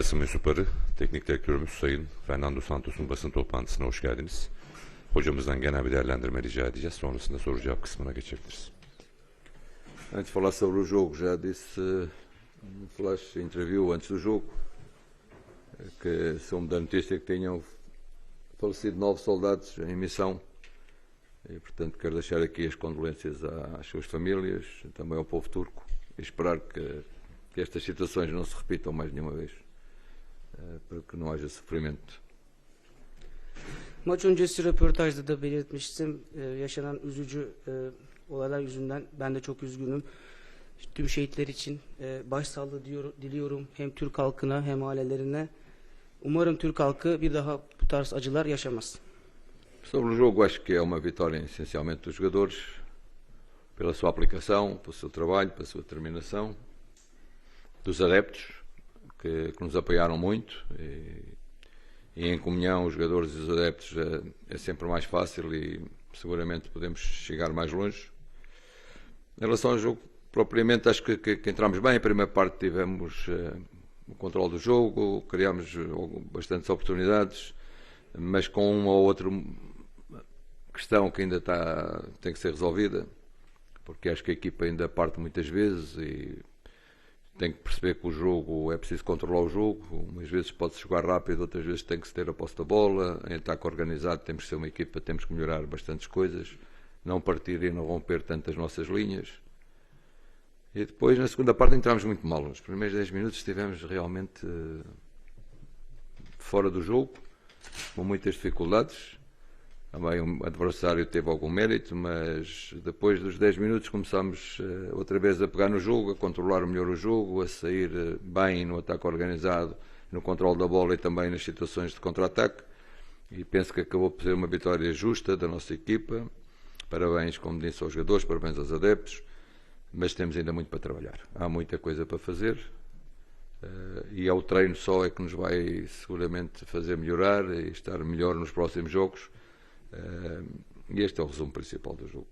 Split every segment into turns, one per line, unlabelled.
Basın mensupları, teknik direktörümüz Sayın Fernando Santos'un basın toplantısına hoş geldiniz. Hocamızdan genel bir değerlendirme rica edeceğiz. Sonrasında soru cevap kısmına geçebiliriz.
Antes de falar sobre o jogo, já disse eh, no flash interview antes do jogo eh, que soube da notícia que tinham falecido nove soldados em missão e, portanto, quero deixar aqui as condolências às suas famílias, também ao povo turco e esperar que, que estas situações não se repitam mais nenhuma vez eh, para que não haja sofrimento.
Maç öncesi röportajda da belirtmiştim. Ee, yaşanan üzücü e, olaylar yüzünden ben de çok üzgünüm. Tüm şehitler için e, başsağlığı diyor, diliyorum hem Türk halkına hem ailelerine. Umarım Türk halkı bir daha bu tarz acılar yaşamaz.
Sobre o jogo, acho que é uma vitória essencialmente dos jogadores, pela sua aplicação, pelo seu trabalho, pela sua determinação, dos adeptos, que, que nos apoiaram muito. E, e em comunhão, os jogadores e os adeptos é, é sempre mais fácil e seguramente podemos chegar mais longe. Em relação ao jogo, propriamente, acho que, que, que entramos bem. A primeira parte tivemos eh, o controle do jogo, criámos eh, bastantes oportunidades, mas com uma ou outra questão que ainda está, tem que ser resolvida, porque acho que a equipa ainda parte muitas vezes e tem que perceber que o jogo é preciso controlar o jogo. Umas vezes pode-se jogar rápido, outras vezes tem que se ter a posse da bola. Em ataque organizado temos que ser uma equipa, temos que melhorar bastantes coisas, não partir e não romper tantas nossas linhas. E depois, na segunda parte, entramos muito mal. Nos primeiros 10 minutos estivemos realmente eh, fora do jogo, com muitas dificuldades. Também o adversário teve algum mérito, mas depois dos 10 minutos começámos eh, outra vez a pegar no jogo, a controlar melhor o jogo, a sair eh, bem no ataque organizado, no controle da bola e também nas situações de contra-ataque. E penso que acabou por ser uma vitória justa da nossa equipa. Parabéns, como disse, aos jogadores, parabéns aos adeptos, mas temos ainda muito para trabalhar. Há muita coisa para fazer. Eh, e é o treino só é que nos vai seguramente fazer melhorar e estar melhor nos próximos jogos. Este é o resumo principal do jogo.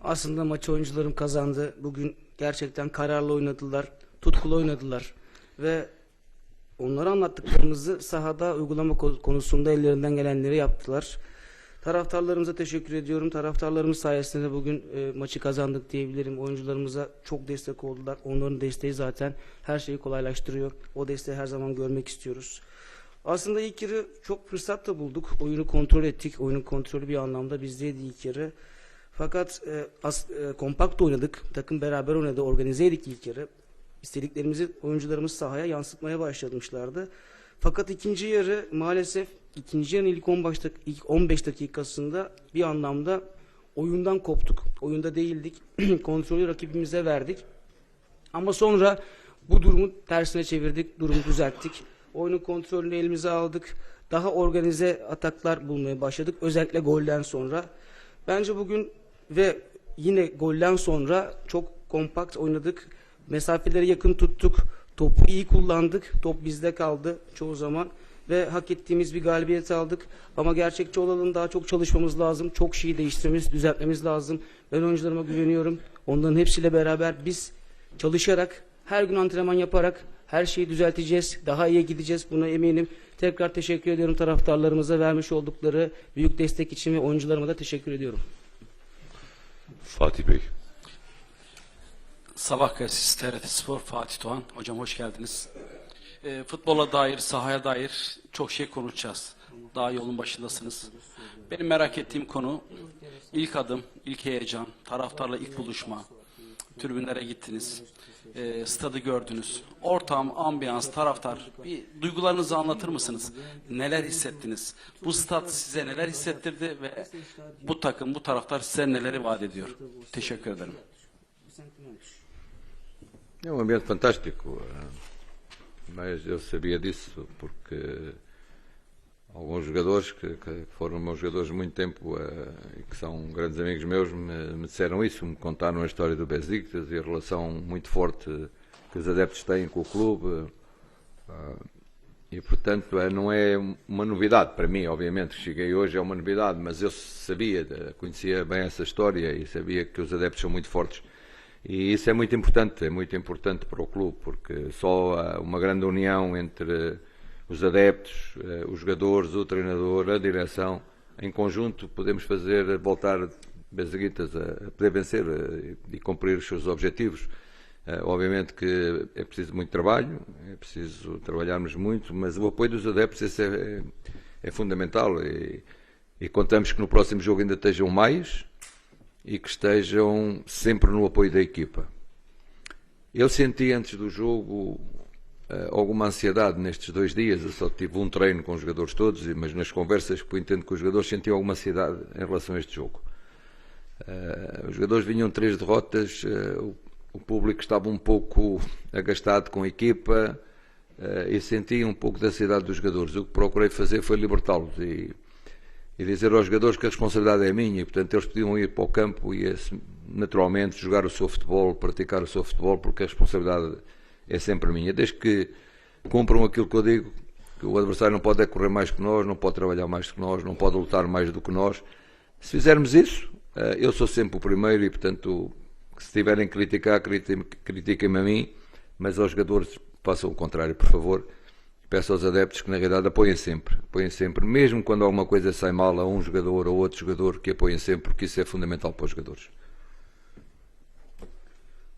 Aslında maçı oyuncularım kazandı. Bugün gerçekten kararlı oynadılar, tutkulu oynadılar ve onlara anlattıklarımızı sahada uygulama ko- konusunda ellerinden gelenleri yaptılar. Taraftarlarımıza teşekkür ediyorum. Taraftarlarımız sayesinde bugün e, maçı kazandık diyebilirim. Oyuncularımıza çok destek oldular. Onların desteği zaten her şeyi kolaylaştırıyor. O desteği her zaman görmek istiyoruz. Aslında ilk yarı çok fırsat da bulduk. Oyunu kontrol ettik. Oyunun kontrolü bir anlamda bizdeydi ilk yarı. Fakat e, as, e, kompakt oynadık. Takım beraber oynadı. Organizeydik ilk yarı. İstediklerimizi oyuncularımız sahaya yansıtmaya başlamışlardı. Fakat ikinci yarı maalesef ikinci yarının ilk 15, dak- ilk 15 dakikasında bir anlamda oyundan koptuk. Oyunda değildik. Kontrolü rakibimize verdik. Ama sonra bu durumu tersine çevirdik, durumu düzelttik. Oyunun kontrolünü elimize aldık. Daha organize ataklar bulmaya başladık. Özellikle golden sonra. Bence bugün ve yine golden sonra çok kompakt oynadık. Mesafeleri yakın tuttuk. Topu iyi kullandık. Top bizde kaldı çoğu zaman. Ve hak ettiğimiz bir galibiyet aldık. Ama gerçekçi olalım daha çok çalışmamız lazım. Çok şeyi değiştirmemiz, düzeltmemiz lazım. Ben oyuncularıma güveniyorum. Onların hepsiyle beraber biz çalışarak, her gün antrenman yaparak her şeyi düzelteceğiz. Daha iyi gideceğiz. Buna eminim. Tekrar teşekkür ediyorum taraftarlarımıza vermiş oldukları büyük destek için ve oyuncularıma da teşekkür ediyorum.
Fatih Bey,
Sabah gazetesi TRT Spor Fatih Doğan. Hocam hoş geldiniz. Ee, futbola dair, sahaya dair çok şey konuşacağız. Daha yolun başındasınız. Benim merak ettiğim konu ilk adım, ilk heyecan, taraftarla ilk buluşma. Tribünlere gittiniz. E, stadı gördünüz. Ortam, ambiyans, taraftar. Bir duygularınızı anlatır mısınız? Neler hissettiniz? Bu stat size neler hissettirdi ve bu takım, bu taraftar size neleri vaat ediyor? Teşekkür ederim.
É um ambiente fantástico, eh, mas eu sabia disso porque alguns jogadores que, que foram meus jogadores muito tempo eh, e que são grandes amigos meus me, me disseram isso, me contaram a história do Besiktas e a relação muito forte que os adeptos têm com o clube. eh, e portanto eh, não é uma novidade para mim, obviamente, que cheguei hoje é uma novidade, mas eu sabia, conhecia bem essa história e sabia que os adeptos são muito fortes E isso é muito importante, é muito importante para o clube, porque só uma grande união entre os adeptos, eh, os jogadores, o treinador, a direção, em conjunto podemos fazer voltar Bezaguitas a poder vencer eh, e cumprir os seus objetivos. Eh, Obviamente que é preciso muito trabalho, é preciso trabalharmos muito, mas o apoio dos adeptos esse é, é, é fundamental e, e contamos que no próximo jogo ainda estejam mais e que estejam sempre no apoio da equipa. Eu senti antes do jogo alguma ansiedade nestes dois dias. Eu só tive um treino com os jogadores todos, mas nas conversas que eu entendo com os jogadores senti alguma ansiedade em relação a este jogo. Eh, os jogadores vinham três derrotas, eh, o, o público estava um pouco agastado com a equipa eh, e senti um pouco da ansiedade dos jogadores. O que procurei fazer foi libertá-los e, e dizer aos jogadores que a responsabilidade é minha e, portanto, eles podiam ir para o campo e naturalmente jogar o seu futebol, praticar o seu futebol, porque a responsabilidade é sempre minha. Desde que cumpram aquilo que eu digo, que o adversário não pode é correr mais que nós, não pode trabalhar mais que nós, não pode lutar mais do que nós. Se fizermos isso, eh, eu sou sempre o primeiro e, portanto, se tiverem que criticar, critiquem- critiquem-me a mim, mas aos jogadores façam o contrário, por favor. Peço aos adeptos que, na realidade, apoiem sempre. Apoiem sempre, mesmo quando alguma coisa sai mal a um jogador ou outro jogador, que apoiem sempre, porque isso é fundamental para os jogadores.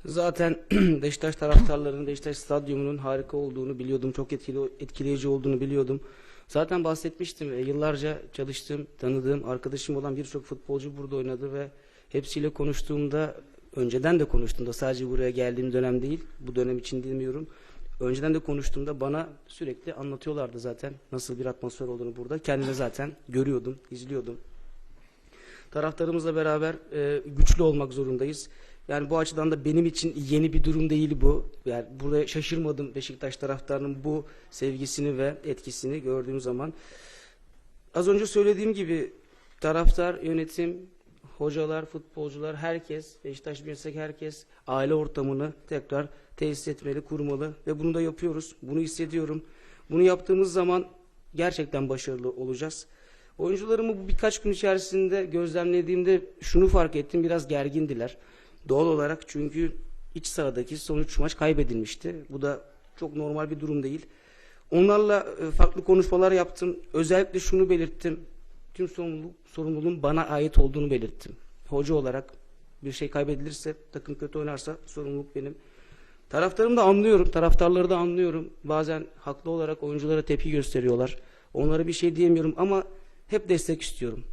Zaten Beşiktaş taraftarlarının Beşiktaş stadyumunun harika olduğunu biliyordum. Çok etkili, etkileyici olduğunu biliyordum. Zaten bahsetmiştim. Yıllarca çalıştığım, tanıdığım, arkadaşım olan birçok futbolcu burada oynadı ve hepsiyle konuştuğumda, önceden de konuştuğumda sadece buraya geldiğim dönem değil, bu dönem için bilmiyorum. Önceden de konuştuğumda bana sürekli anlatıyorlardı zaten nasıl bir atmosfer olduğunu burada. Kendimi zaten görüyordum, izliyordum. Taraftarımızla beraber e, güçlü olmak zorundayız. Yani bu açıdan da benim için yeni bir durum değil bu. Yani buraya şaşırmadım Beşiktaş taraftarının bu sevgisini ve etkisini gördüğüm zaman. Az önce söylediğim gibi taraftar, yönetim, hocalar, futbolcular, herkes, Beşiktaş Birsek herkes aile ortamını tekrar tesis etmeli, kurmalı ve bunu da yapıyoruz. Bunu hissediyorum. Bunu yaptığımız zaman gerçekten başarılı olacağız. Oyuncularımı bu birkaç gün içerisinde gözlemlediğimde şunu fark ettim. Biraz gergindiler. Doğal olarak çünkü iç sahadaki son üç maç kaybedilmişti. Bu da çok normal bir durum değil. Onlarla e, farklı konuşmalar yaptım. Özellikle şunu belirttim. Tüm sorumluluk, sorumluluğun bana ait olduğunu belirttim. Hoca olarak bir şey kaybedilirse, takım kötü oynarsa sorumluluk benim. Taraftarımı da anlıyorum, taraftarları da anlıyorum. Bazen haklı olarak oyunculara tepki gösteriyorlar. Onlara bir şey diyemiyorum ama hep destek istiyorum.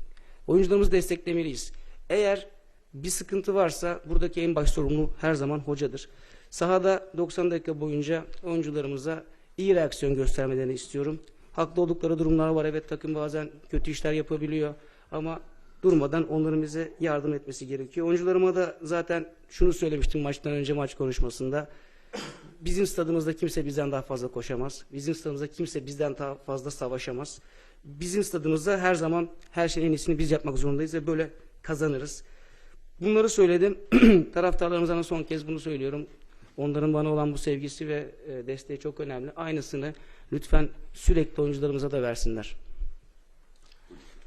Oyuncularımızı desteklemeliyiz. Eğer bir sıkıntı varsa buradaki en baş sorumlu her zaman hocadır. Sahada 90 dakika boyunca oyuncularımıza iyi reaksiyon göstermelerini istiyorum. Haklı oldukları durumlar var. Evet takım bazen kötü işler yapabiliyor ama durmadan onların bize yardım etmesi gerekiyor. Oyuncularıma da zaten şunu söylemiştim maçtan önce maç konuşmasında. Bizim stadımızda kimse bizden daha fazla koşamaz. Bizim stadımızda kimse bizden daha fazla savaşamaz. Bizim stadımızda her zaman her şeyin en iyisini biz yapmak zorundayız ve böyle kazanırız. Bunları söyledim. Taraftarlarımıza son kez bunu söylüyorum. Onların bana olan bu sevgisi ve e, desteği çok önemli. Aynısını lütfen sürekli oyuncularımıza da versinler.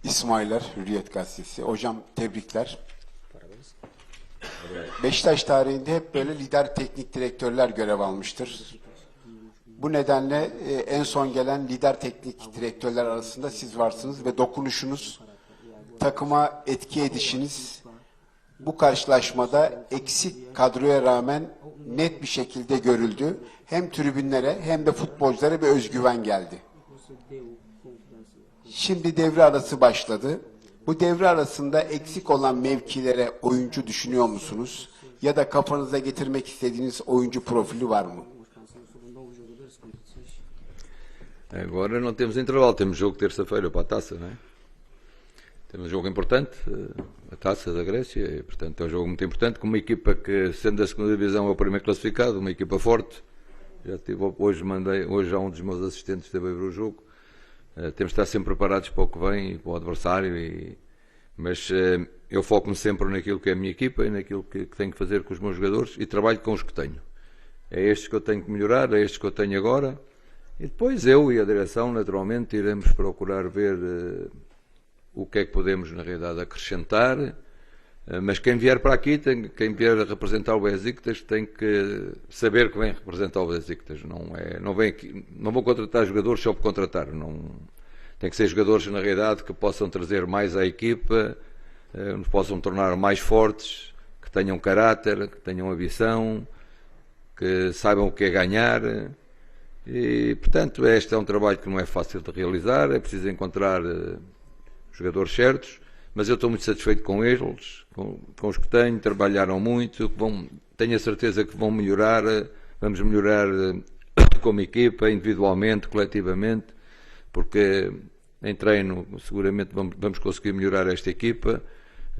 İsmailer, Hürriyet Gazetesi. Hocam tebrikler. Beşiktaş tarihinde hep böyle lider teknik direktörler görev almıştır. Bu nedenle e, en son gelen lider teknik direktörler arasında siz varsınız ve dokunuşunuz, takıma etki edişiniz bu karşılaşmada eksik kadroya rağmen net bir şekilde görüldü. Hem tribünlere hem de futbolculara bir özgüven geldi. Şimdi devre arası başladı. Bu devre arasında eksik olan mevkilere oyuncu düşünüyor musunuz? Ya da kafanıza getirmek istediğiniz oyuncu profili var mı?
Agora não temos intervalo, temos jogo terça-feira para a taça, não é? Temos um jogo importante, eh, a taça da Grécia, e, portanto é um jogo muito importante, com uma equipa que, sendo da segunda divisão, é o primeiro classificado, uma equipa forte. Já tive, hoje mandei, hoje já um dos meus assistentes esteve a ver o jogo. Eh, temos de estar sempre preparados para o que vem e para o adversário, e, mas eh, eu foco-me sempre naquilo que é a minha equipa e naquilo que, que tenho que fazer com os meus jogadores e trabalho com os que tenho. É estes que eu tenho que melhorar, é estes que eu tenho agora. E depois eu e a direção, naturalmente, iremos procurar ver eh, o que é que podemos, na realidade, acrescentar Eh, Mas quem vier para aqui, tem, quem vier a representar o Besiktas, tem que saber que vem representar o Besiktas. Não, é, não, vem aqui, não vão contratar jogadores só por contratar. Não, tem que ser jogadores, na realidade, que possam trazer mais à equipa, eh, nos possam tornar mais fortes, que tenham caráter, que tenham ambição, que saibam o que é ganhar. E, portanto, este é um trabalho que não é fácil de realizar, é preciso encontrar eh, jogadores certos, mas eu estou muito satisfeito com eles, com, com os que tenho, trabalharam muito, vão, tenho a certeza que vão melhorar, eh, vamos melhorar eh, como equipa, individualmente, coletivamente, porque em treino seguramente vamos, vamos conseguir melhorar esta equipa,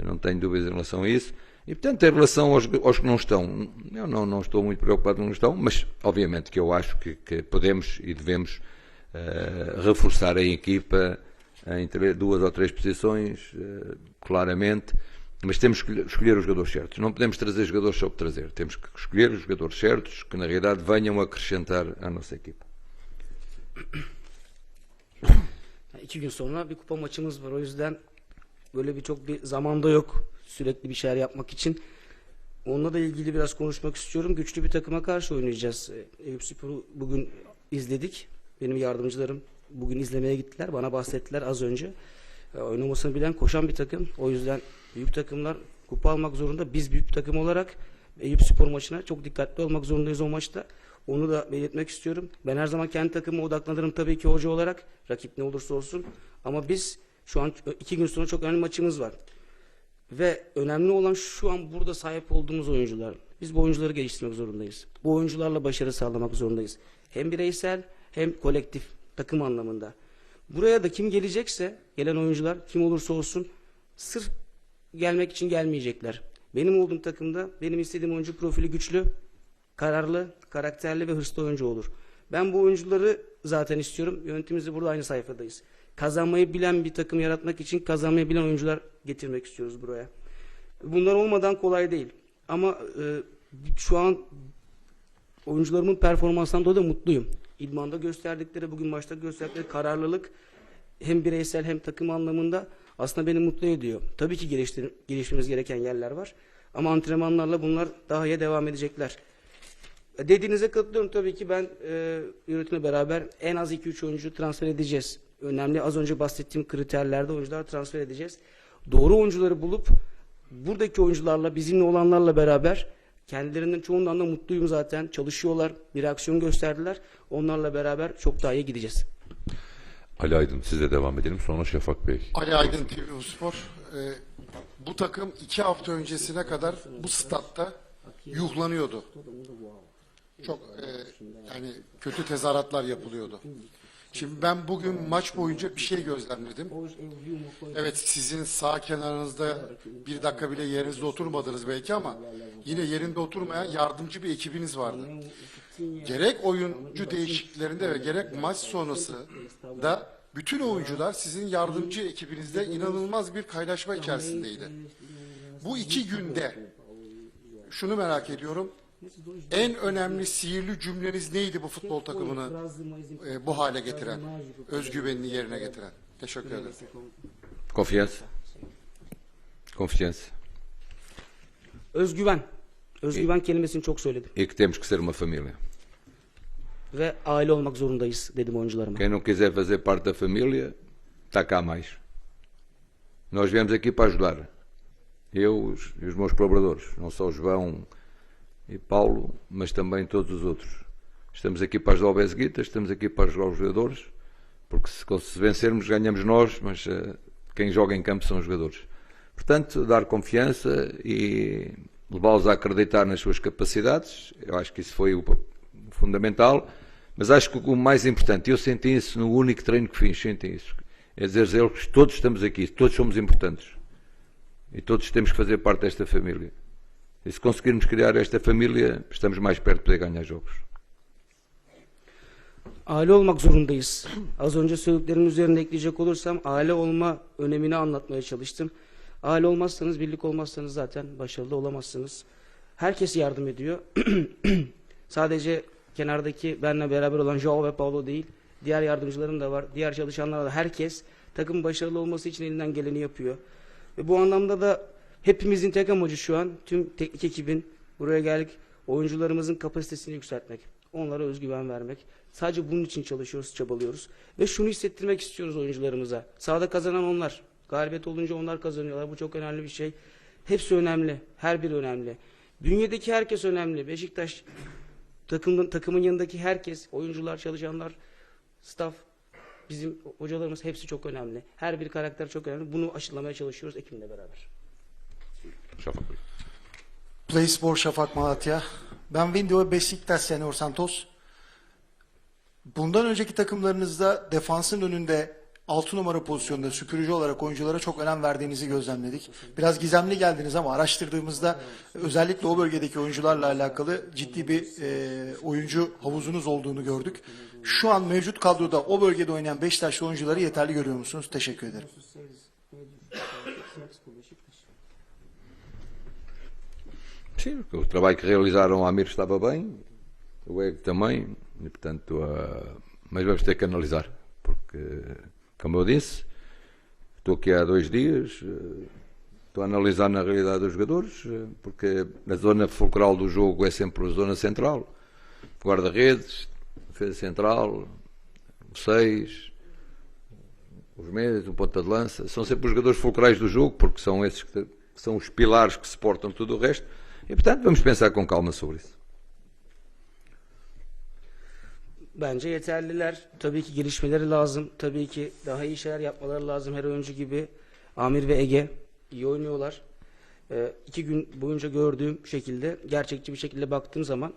não tenho dúvidas em relação a isso. E portanto, em relação aos, aos que não estão, eu não, não estou muito preocupado com não estão, mas obviamente que eu acho que, que podemos e devemos eh, reforçar a equipa em duas ou três posições, claramente, mas temos que escolher os jogadores certos. Não podemos trazer jogadores só por trazer, temos que escolher os jogadores certos que na realidade venham acrescentar à nossa equipa.
İki gün sonra bir kupa maçımız var. O yüzden böyle bir çok bir zamanda yok sürekli bir şeyler yapmak için. Onunla da ilgili biraz konuşmak istiyorum. Güçlü bir takıma karşı oynayacağız. Ee, Eyüp Spor'u bugün izledik. Benim yardımcılarım bugün izlemeye gittiler. Bana bahsettiler az önce. Ee, Oynamasını bilen koşan bir takım. O yüzden büyük takımlar kupa almak zorunda. Biz büyük takım olarak Eyüp Spor maçına çok dikkatli olmak zorundayız o maçta. Onu da belirtmek istiyorum. Ben her zaman kendi takımıma odaklanırım tabii ki hoca olarak. Rakip ne olursa olsun. Ama biz şu an iki gün sonra çok önemli maçımız var. Ve önemli olan şu an burada sahip olduğumuz oyuncular. Biz bu oyuncuları geliştirmek zorundayız. Bu oyuncularla başarı sağlamak zorundayız. Hem bireysel hem kolektif takım anlamında. Buraya da kim gelecekse gelen oyuncular kim olursa olsun sırf gelmek için gelmeyecekler. Benim olduğum takımda benim istediğim oyuncu profili güçlü, kararlı, karakterli ve hırslı oyuncu olur. Ben bu oyuncuları zaten istiyorum. Yönetimimizde burada aynı sayfadayız. Kazanmayı bilen bir takım yaratmak için kazanmayı bilen oyuncular getirmek istiyoruz buraya. Bunlar olmadan kolay değil. Ama e, şu an oyuncularımın performansından dolayı da mutluyum. İdmanda gösterdikleri, bugün maçta gösterdikleri kararlılık hem bireysel hem takım anlamında aslında beni mutlu ediyor. Tabii ki gelişmemiz gereken yerler var. Ama antrenmanlarla bunlar daha iyi devam edecekler. E, Dediğinize katılıyorum tabii ki ben e, yönetimle beraber en az 2-3 oyuncu transfer edeceğiz. Önemli az önce bahsettiğim kriterlerde oyuncular transfer edeceğiz. Doğru oyuncuları bulup buradaki oyuncularla bizimle olanlarla beraber kendilerinden çoğundan da mutluyum zaten. Çalışıyorlar, bir aksiyon gösterdiler. Onlarla beraber çok daha iyi gideceğiz.
Ali Aydın sizle devam edelim. Sonra Şafak Bey.
Ali Aydın TV Spor. Ee, bu takım iki hafta öncesine kadar bu statta yuhlanıyordu. Çok e, yani kötü tezahüratlar yapılıyordu. Şimdi ben bugün maç boyunca bir şey gözlemledim. Evet sizin sağ kenarınızda bir dakika bile yerinizde oturmadınız belki ama yine yerinde oturmayan yardımcı bir ekibiniz vardı. Gerek oyuncu değişikliklerinde ve gerek maç sonrası da bütün oyuncular sizin yardımcı ekibinizde inanılmaz bir kaynaşma içerisindeydi. Bu iki günde şunu merak ediyorum. En önemli sihirli cümleniz neydi bu futbol takımını e, bu hale getiren, özgüvenini yerine getiren? Teşekkür ederim.
Confiança. Confiança.
Özgüven. Özgüven kelimesini çok söyledim.
E que temos que ser uma família.
Ve aile olmak zorundayız dedim oyuncularıma.
Quem não quiser fazer parte da família, está cá mais. Nós viemos aqui para ajudar. Eu e os meus colaboradores, não só o João e Paulo, mas também todos os outros. Estamos aqui para ajudar o Besguita, estamos aqui para ajudar os jogadores, porque se, se vencermos ganhamos nós, mas eh, quem joga em campo são os jogadores. Portanto, dar confiança e levá-los a acreditar nas suas capacidades, eu acho que isso foi o fundamental, mas acho que o mais importante, eu senti isso no único treino que fiz, senti isso, é dizer a eles que todos estamos aqui, todos somos importantes e todos temos que fazer parte desta família. E se conseguirmos criar esta família, estamos mais perto de poder ganhar jogos.
Aile olmak zorundayız. Az önce söylediklerimin üzerine ekleyecek olursam aile olma önemini anlatmaya çalıştım. Aile olmazsanız, birlik olmazsanız zaten başarılı olamazsınız. Herkes yardım ediyor. Sadece kenardaki benle beraber olan Joao ve Paulo değil, diğer yardımcılarım da var, diğer çalışanlar da herkes takım başarılı olması için elinden geleni yapıyor. Ve bu anlamda da Hepimizin tek amacı şu an tüm teknik ekibin buraya geldik. Oyuncularımızın kapasitesini yükseltmek. Onlara özgüven vermek. Sadece bunun için çalışıyoruz, çabalıyoruz. Ve şunu hissettirmek istiyoruz oyuncularımıza. Sahada kazanan onlar. Galibiyet olunca onlar kazanıyorlar. Bu çok önemli bir şey. Hepsi önemli. Her biri önemli. Bünyedeki herkes önemli. Beşiktaş takımın, takımın yanındaki herkes, oyuncular, çalışanlar, staff, bizim hocalarımız hepsi çok önemli. Her bir karakter çok önemli. Bunu aşılamaya çalışıyoruz ekibimle beraber.
Şafak Bey.
Play Spor Şafak Malatya. Ben Vindio Beşiktaş Senior Santos. Bundan önceki takımlarınızda defansın önünde 6 numara pozisyonunda süpürücü olarak oyunculara çok önem verdiğinizi gözlemledik. Biraz gizemli geldiniz ama araştırdığımızda özellikle o bölgedeki oyuncularla alakalı ciddi bir e, oyuncu havuzunuz olduğunu gördük. Şu an mevcut kadroda o bölgede oynayan Beşiktaşlı oyuncuları yeterli görüyor musunuz? Teşekkür ederim.
Sim, o trabalho que realizaram o Amir estava bem, o EG também, e portanto, ah, mas vamos ter que analisar, porque, como eu disse, estou aqui há dois dias, eh, estou a analisar na realidade dos jogadores, eh, porque a zona fulcral do jogo é sempre a zona central, guarda-redes, defesa central, 6, os médios, o ponta de lança, são sempre os jogadores fulcrais do jogo, porque são esses que são os pilares que suportam tudo o resto, e portanto vamos pensar com calma sobre isso.
Bence yeterliler. Tabii ki gelişmeleri lazım. Tabii ki daha iyi şeyler yapmaları lazım her oyuncu gibi. Amir ve Ege iyi oynuyorlar. Ee, iki gün boyunca gördüğüm şekilde, gerçekçi bir şekilde baktığım zaman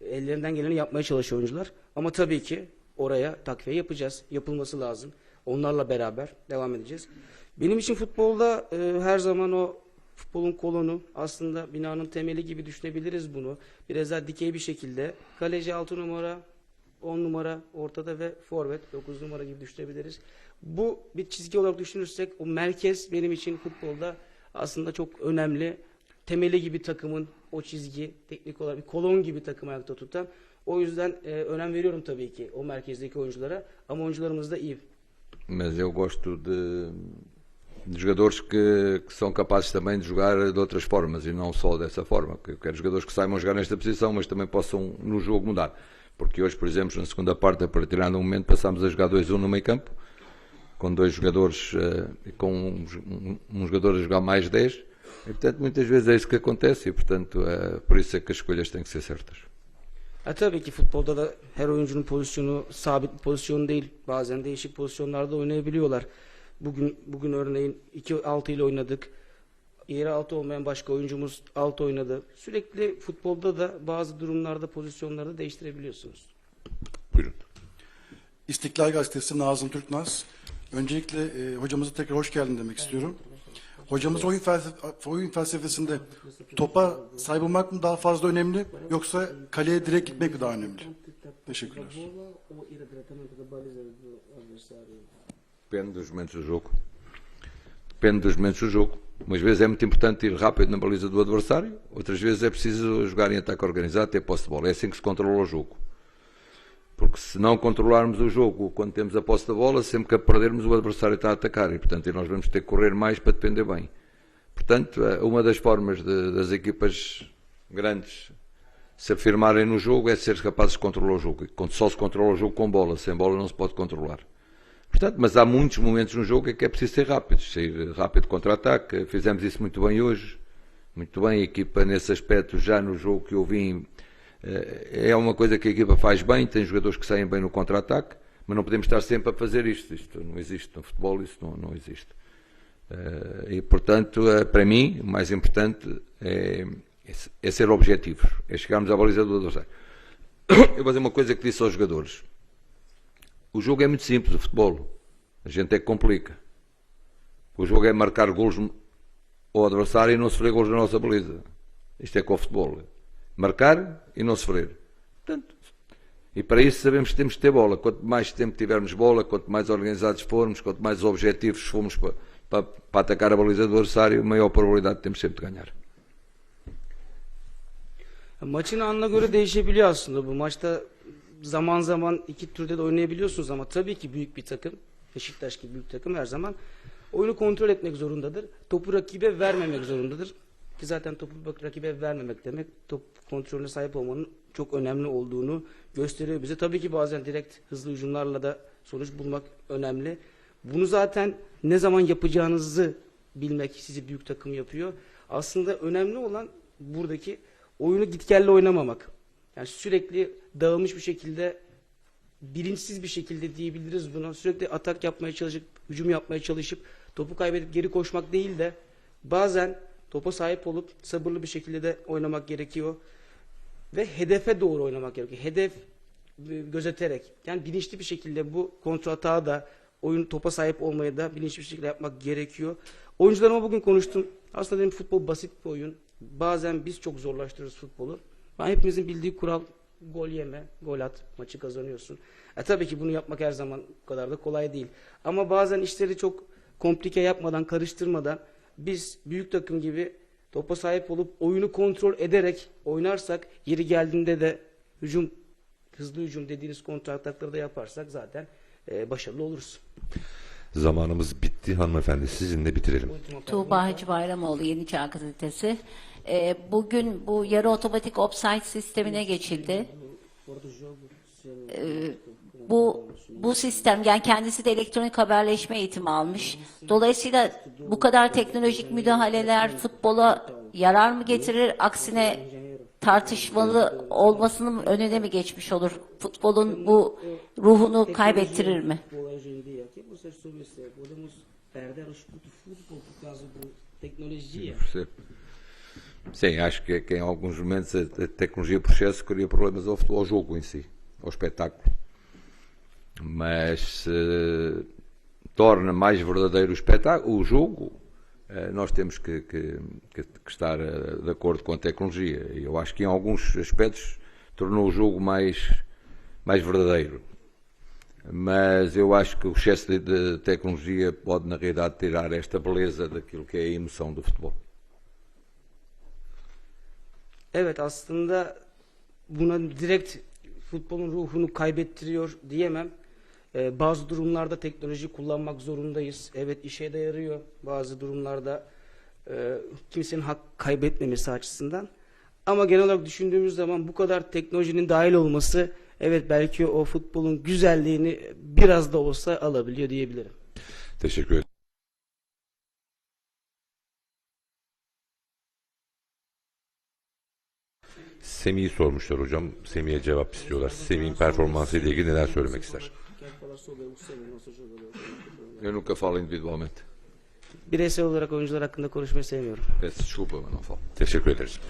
ellerinden geleni yapmaya çalışıyor oyuncular. Ama tabii ki oraya takviye yapacağız. Yapılması lazım. Onlarla beraber devam edeceğiz. Benim için futbolda e, her zaman o futbolun kolonu aslında binanın temeli gibi düşünebiliriz bunu. Biraz daha dikey bir şekilde. Kaleci 6 numara, 10 numara ortada ve forvet 9 numara gibi düşünebiliriz. Bu bir çizgi olarak düşünürsek o merkez benim için futbolda aslında çok önemli. Temeli gibi takımın o çizgi teknik olarak bir kolon gibi takım ayakta tutan. O yüzden e, önem veriyorum tabii ki o merkezdeki oyunculara ama oyuncularımız da iyi.
Mas eu de jogadores que, que são capazes também de jogar de outras formas e não só dessa forma. Eu quero jogadores que saibam jogar nesta posição, mas também possam no jogo mudar. Porque hoje, por exemplo, na segunda parte, a partir de um momento, passámos a jogar 2-1 no meio campo, com dois jogadores eh, e com um, um- jogador a jogar mais 10. E, portanto, muitas vezes é isso que acontece e, portanto, eh, por isso é que as escolhas têm que ser certas.
Ha, tabii ki futbolda da her oyuncunun pozisyonu sabit pozisyon değil. Bazen değişik pozisyonlarda oynayabiliyorlar. Bugün bugün örneğin 2-6 ile oynadık. Yeri 6 olmayan başka oyuncumuz 6 oynadı. Sürekli futbolda da bazı durumlarda pozisyonları değiştirebiliyorsunuz.
Buyurun.
İstiklal Gazetesi Nazım Türknaz. Öncelikle e, hocamıza tekrar hoş geldin demek istiyorum. Hocamız oyun, felsefe, oyun felsefesinde topa sahip olmak mı daha fazla önemli yoksa kaleye direkt gitmek mi daha önemli? Teşekkürler.
Depende dos momentos do jogo. Depende dos momentos do jogo. Umas vezes é muito importante ir rápido na baliza do adversário, outras vezes é preciso jogar em ataque organizado, ter posse de bola. É assim que se controla o jogo. Porque se não controlarmos o jogo quando temos a posse da bola, sempre que a perdermos o adversário está a atacar e, portanto, nós vamos ter que correr mais para defender bem. Portanto, eh, uma das formas de- das equipas grandes se afirmarem no jogo é ser capazes de controlar o jogo. Só se controla o jogo com bola, sem bola não se pode controlar. Portanto, mas há muitos momentos no jogo em que é preciso ser rápido, sair rápido contra-ataque. Fizemos isso muito bem hoje. Muito bem, a equipa nesse aspecto, já no jogo que eu vim, eh, é uma coisa que a equipa faz bem, tem jogadores que saem bem no contra-ataque, mas não podemos estar sempre a fazer isto. Isto não existe no futebol, isso não, não existe. Eh, E, portanto, eh, para mim, o mais importante é, é ser objetivos, é chegarmos à baliza do adversário. Eu vou dizer uma coisa que disse aos jogadores. O jogo é muito simples, o futebol. A gente é que complica. O jogo é marcar golos ao adversário e não sofrer golos na nossa baliza. Isto é com o futebol. Marcar e não sofrer. Portanto, e para isso sabemos que temos que ter bola. Quanto mais tempo tivermos bola, quanto mais organizados formos, quanto mais objetivos formos para, para, para atacar a baliza do adversário, maior probabilidade temos sempre de ganhar.
Maçın anına göre değişebiliyor aslında bu. Maçta zaman zaman iki türde de oynayabiliyorsunuz ama tabii ki büyük bir takım, Beşiktaş gibi büyük takım her zaman oyunu kontrol etmek zorundadır. Topu rakibe vermemek zorundadır. Ki zaten topu rakibe vermemek demek top kontrolüne sahip olmanın çok önemli olduğunu gösteriyor bize. Tabii ki bazen direkt hızlı hücumlarla da sonuç bulmak önemli. Bunu zaten ne zaman yapacağınızı bilmek sizi büyük takım yapıyor. Aslında önemli olan buradaki oyunu gitgelli oynamamak. Yani sürekli dağılmış bir şekilde bilinçsiz bir şekilde diyebiliriz buna. Sürekli atak yapmaya çalışıp, hücum yapmaya çalışıp topu kaybedip geri koşmak değil de bazen topa sahip olup sabırlı bir şekilde de oynamak gerekiyor. Ve hedefe doğru oynamak gerekiyor. Hedef e, gözeterek yani bilinçli bir şekilde bu kontratağı da oyun topa sahip olmayı da bilinçli bir şekilde yapmak gerekiyor. Oyuncularıma bugün konuştum. Aslında dedim futbol basit bir oyun. Bazen biz çok zorlaştırırız futbolu. Ben hepimizin bildiği kural gol yeme, gol at, maçı kazanıyorsun. E tabii ki bunu yapmak her zaman bu kadar da kolay değil. Ama bazen işleri çok komplike yapmadan, karıştırmadan biz büyük takım gibi topa sahip olup oyunu kontrol ederek oynarsak yeri geldiğinde de hücum hızlı hücum dediğiniz kontra atakları da yaparsak zaten e, başarılı oluruz.
Zamanımız bitti hanımefendi. Sizinle bitirelim.
Tuğba Hacı Bayramoğlu Yeni Çağ Gazetesi. Ee, bugün bu yarı otomatik offside sistemine geçildi. Ee, bu bu sistem yani kendisi de elektronik haberleşme eğitimi almış. Dolayısıyla bu kadar teknolojik müdahaleler futbola yarar mı getirir? Aksine tartışmalı olmasının önüne mi geçmiş olur? Futbolun bu ruhunu kaybettirir mi?
podemos perder o espírito do futebol por causa do tecnologia.
Sim, acho que, que em alguns momentos a, tecnologia por excesso cria problemas ao, ao jogo em si, ao espetáculo. Mas se torna mais verdadeiro o espetáculo, o jogo, eh, nós temos que, que- que- que estar eh, de acordo com a tecnologia. E Eu acho que em alguns aspectos tornou o jogo mais, mais verdadeiro. Mas eu acho que o excesso de, de tecnologia pode, na realidade, tirar esta beleza daquilo que é a emoção do futebol.
Evet aslında buna direkt futbolun ruhunu kaybettiriyor diyemem. Ee, bazı durumlarda teknoloji kullanmak zorundayız. Evet işe de yarıyor bazı durumlarda e, kimsenin hak kaybetmemesi açısından. Ama genel olarak düşündüğümüz zaman bu kadar teknolojinin dahil olması evet belki o futbolun güzelliğini biraz da olsa alabiliyor diyebilirim.
Teşekkür ederim. Semih'i sormuşlar hocam. Semih'e cevap istiyorlar. Semih'in performansı ile ilgili neler söylemek ister?
Eu nunca falo individualmente.
Bireysel olarak oyuncular hakkında konuşmayı sevmiyorum.
Desculpa, mas não falo.
Teşekkür ederiz.